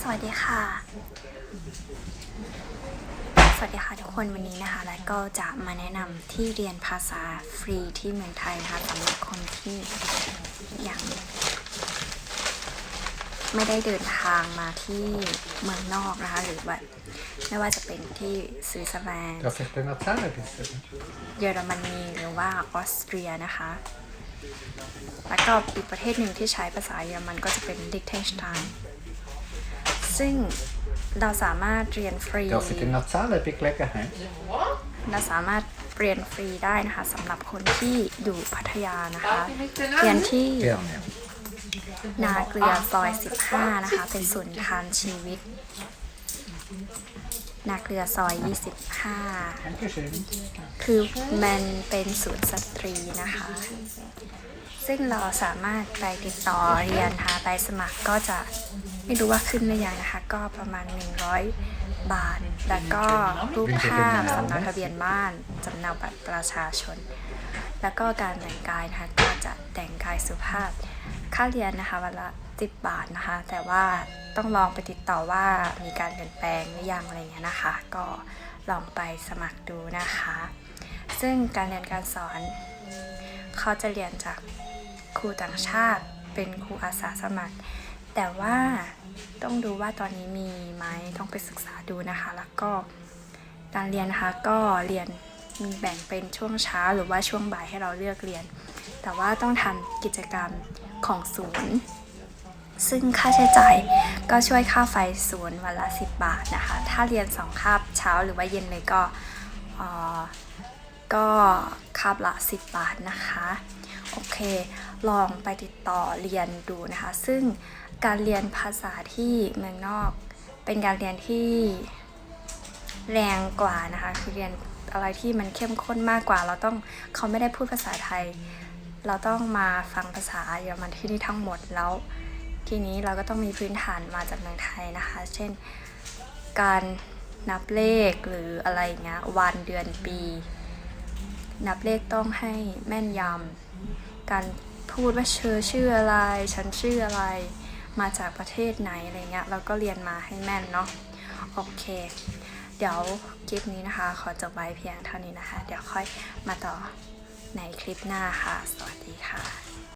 สวัสดีค่ะ สวัสดีค่ะทุกคนวันนี้นะคะ แล้วก็จะมาแนะนำที่เรียนภาษาฟรีที่เมืองไทยนะคะสำหรับคนที่ยังไม่ได้เดินทางมาที่เมืองนอกนะคะ หรือว่าไม่ว่าจะเป็นที่สวิตเซอร์แลนด์ Jag fick den att här visste du. เยอรมนีหรือว่าออสเตรียนะคะ แล้วก็อีกประเทศหนึ่งที่ใช้ภาษาเยอรมันก็จะเป็นลิ c เทนสไตน์ ซึ่งเราสามารถเรียนฟรี Jag fick en nattsallad, fick lägga hem. เราสามารถเรียนฟรีได้นะคะสำหรับคนที่อยู่พัทยานะคะ เรียนที่ Ja, ja. นาเกลือซอย 15 นะคะ เป็นศูนย์ทานชีวิต นาเกลือซอย 25 Dankeschön. คือมันเป็นศูนย์สตรีนะคะ ซึ่งเราสามารถไปติดต่อเรียนหาใบสมัครก็จะไม่รู้ว่าขึ้นหรือยังนะคะ ก็ประมาณ 100 บาท แล้วก็รูปภาพสำเนาทะเบียนบ้านสำเนาบัตรประชาชน แล้วก็การแต่งกายนะคะก็จะแต่งกายสุภาพ ค่าเรียนนะคะวันละ 10 บาทนะคะ แต่ว่าต้องลองไปติดต่อว่ามีการเปลี่ยนแปลงหรือยังอะไรเงี้ยนะคะ ก็ลองไปสมัครดูนะคะ ซึ่งการเรียนการสอน เขาจะเรียนจากครูต่างชาติเป็นครูอาสาสมัคร แต่ว่าต้องดูว่าตอนนี้มีไหมต้องไปศึกษาดูนะคะ แล้วก็การเรียนนะคะก็เรียนมีแบ่งเป็นช่วงเช้าหรือว่าช่วงบ่ายให้เราเลือกเรียน แต่ว่าต้องทำกิจกรรมของศูนย์ ซึ่งค่าใช้จ่ายก็ช่วยค่าไฟศูนย์วันละ 10 บาทนะคะ ถ้าเรียน2คาบเช้าหรือว่าเย็นเลยก็ ก็คาบละ 10 บาทนะคะ โอเค ลองไปติดต่อเรียนดูนะคะ ซึ่งการเรียนภาษาที่เมืองนอก เป็นการเรียนที่แรงกว่านะคะ คือเรียนอะไรที่มันเข้มข้นมากกว่า เราต้องเขาไม่ได้พูดภาษาไทย เราต้องมาฟังภาษาเยอรมันที่นี่ทั้งหมดแล้ว ทีนี้เราก็ต้องมีพื้นฐานมาจากเมืองไทยนะคะ เช่น การนับเลขหรืออะไรเงี้ยวันเดือนปี นับเลขต้องให้แม่นยำ การพูดว่าเชอชื่ออะไร ฉันชื่ออะไร มาจากประเทศไหนอะไรเงี้ย เราก็เรียนมาให้แม่นเนาะ โอเค เดี๋ยวคลิปนี้นะคะ ขอจบไว้เพียงเท่านี้นะคะ เดี๋ยวค่อยมาต่อในคลิปหน้าค่ะ สวัสดีค่ะ